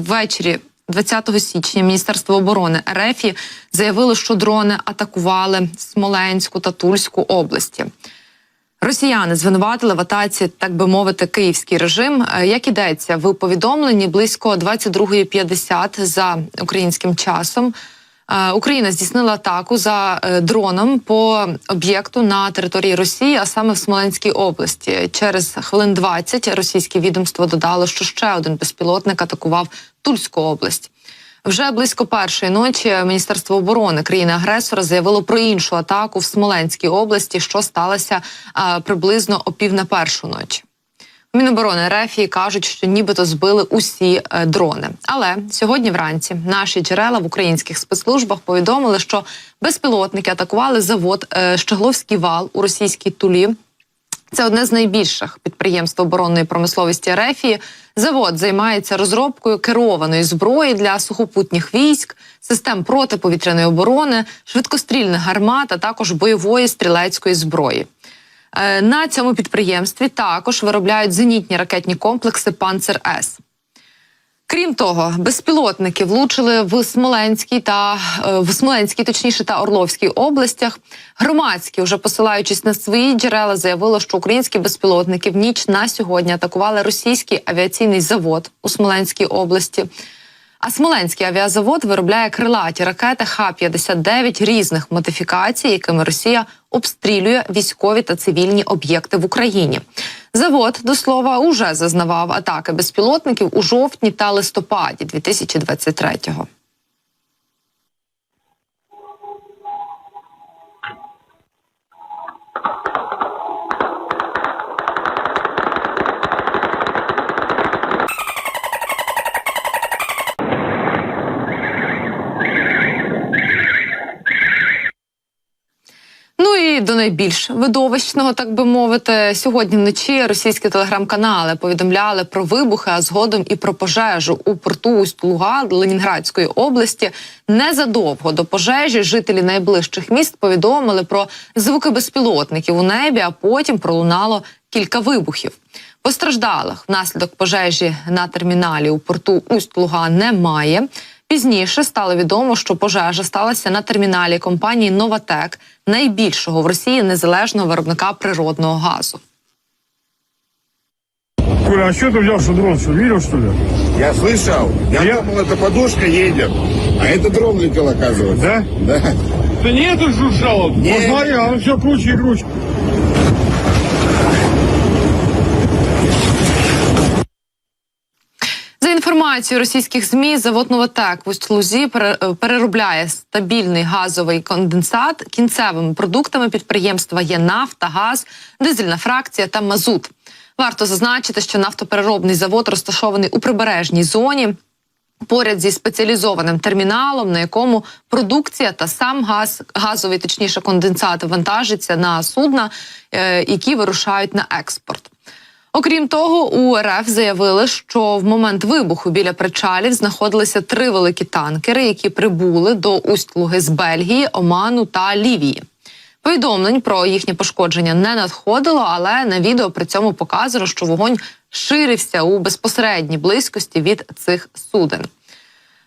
ввечері 20 січня Міністерство оборони РФ заявило, що дрони атакували Смоленську та Тульську області. Росіяни звинуватили в атаці, так би мовити, київський режим. Е, Як ідеться в повідомленні близько 22.50 за українським часом. Е, Україна здійснила атаку за е, дроном по об'єкту на території Росії, а саме в Смоленській області. Через хвилин 20 російське відомство додало, що ще один безпілотник атакував Тульську область. Вже близько першої ночі Міністерство оборони країни-агресора заявило про іншу атаку в Смоленській області, що сталося приблизно о пів на першу ночі. Міноборони РФ кажуть, що нібито збили усі е, дрони. Але сьогодні вранці наші джерела в українських спецслужбах повідомили, що безпілотники атакували завод е, Щегловський вал у російській тулі. Це одне з найбільших підприємств оборонної промисловості Рефії. Завод займається розробкою керованої зброї для сухопутніх військ, систем протиповітряної оборони, швидкострільних гармат, а також бойової стрілецької зброї. Е, На цьому підприємстві також виробляють зенітні ракетні комплекси Панцер С. Крім того, безпілотники влучили в Смоленській та е, в Смоленській, точніше, та Орловській областях. Громадські, вже посилаючись на свої джерела, заявило, що українські безпілотники в ніч на сьогодні атакували російський авіаційний завод у Смоленській області. А Смоленський авіазавод виробляє крилаті ракети Х-59 різних модифікацій, якими Росія обстрілює військові та цивільні об'єкти в Україні. Завод, до слова, уже зазнавав атаки безпілотників у жовтні та листопаді 2023-го. Найбільш видовищного, так би мовити, сьогодні вночі російські телеграм-канали повідомляли про вибухи, а згодом і про пожежу у порту Усть-Луга Ленінградської області. Незадовго до пожежі жителі найближчих міст повідомили про звуки безпілотників у небі, а потім пролунало кілька вибухів. Постраждалих внаслідок пожежі на терміналі у порту Усть-Луга немає. Пізніше стало відомо, що пожежа сталася на терміналі компанії Новатек, найбільшого в Росії незалежного виробника природного газу. Коля, а что ты взял, что дрон, что, видел, что ли? Я слышал. Я, Я- думал, это подушка едет. А это дрон летел, оказывается. Да? Да. Да нет, ты жужжал. Нет. Посмотри, а он все круче и круче. Інформацією російських змі, завод Новотек в Усть-Лузі е, переробляє стабільний газовий конденсат. Кінцевими продуктами підприємства є нафта, газ, дизельна фракція та мазут. Варто зазначити, що нафтопереробний завод розташований у прибережній зоні. Поряд зі спеціалізованим терміналом, на якому продукція та сам газ, газовий, точніше, конденсат вантажиться на судна, е, які вирушають на експорт. Окрім того, у РФ заявили, що в момент вибуху біля причалів знаходилися три великі танкери, які прибули до Усть-Луги з Бельгії, Оману та Лівії. Повідомлень про їхнє пошкодження не надходило, але на відео при цьому показано, що вогонь ширився у безпосередній близькості від цих суден.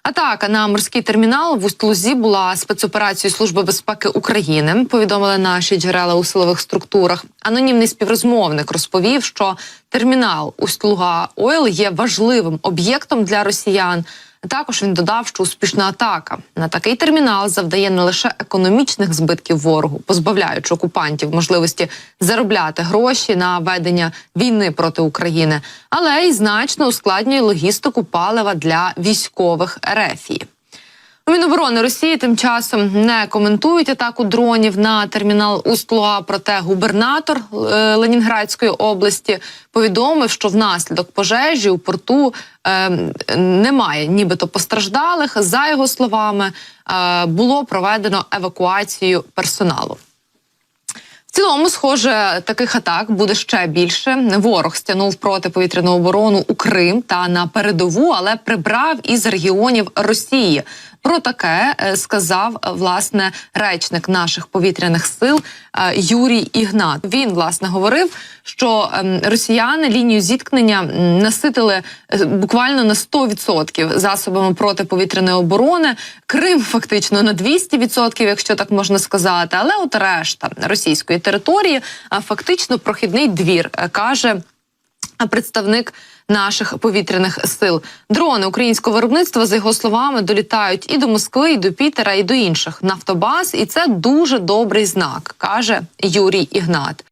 Атака на морський термінал в Усть-Лузі була спецоперацією Служби безпеки України. Повідомили наші джерела у силових структурах. Анонімний співрозмовник розповів, що термінал Усть-Луга Ойл є важливим об'єктом для росіян. Також він додав, що успішна атака на такий термінал завдає не лише економічних збитків ворогу, позбавляючи окупантів можливості заробляти гроші на ведення війни проти України, але й значно ускладнює логістику палива для військових Ерефії. Міноборони Росії тим часом не коментують атаку дронів на термінал Усть-Луга, проте губернатор е, Ленінградської області повідомив, що внаслідок пожежі у порту е, немає нібито постраждалих. За його словами, е, було проведено евакуацію персоналу. В цілому, схоже, таких атак буде ще більше. Ворог стягнув протиповітряну оборону у Крим та на передову, але прибрав із регіонів Росії Про таке е, сказав е, власне речник наших повітряних сил е, Юрій Ігнат. Він власне говорив, що ем, росіяни лінію зіткнення наситили буквально на 100% засобами протиповітряної оборони. Крим фактично на 200%, якщо так можна сказати. Але от решта російської території фактично прохідний двір каже представник наших повітряних сил. Дрони українського виробництва, за його словами, долітають і до Москви, і до Пітера, і до інших нафтобаз. І це дуже добрий знак, каже Юрій Ігнат.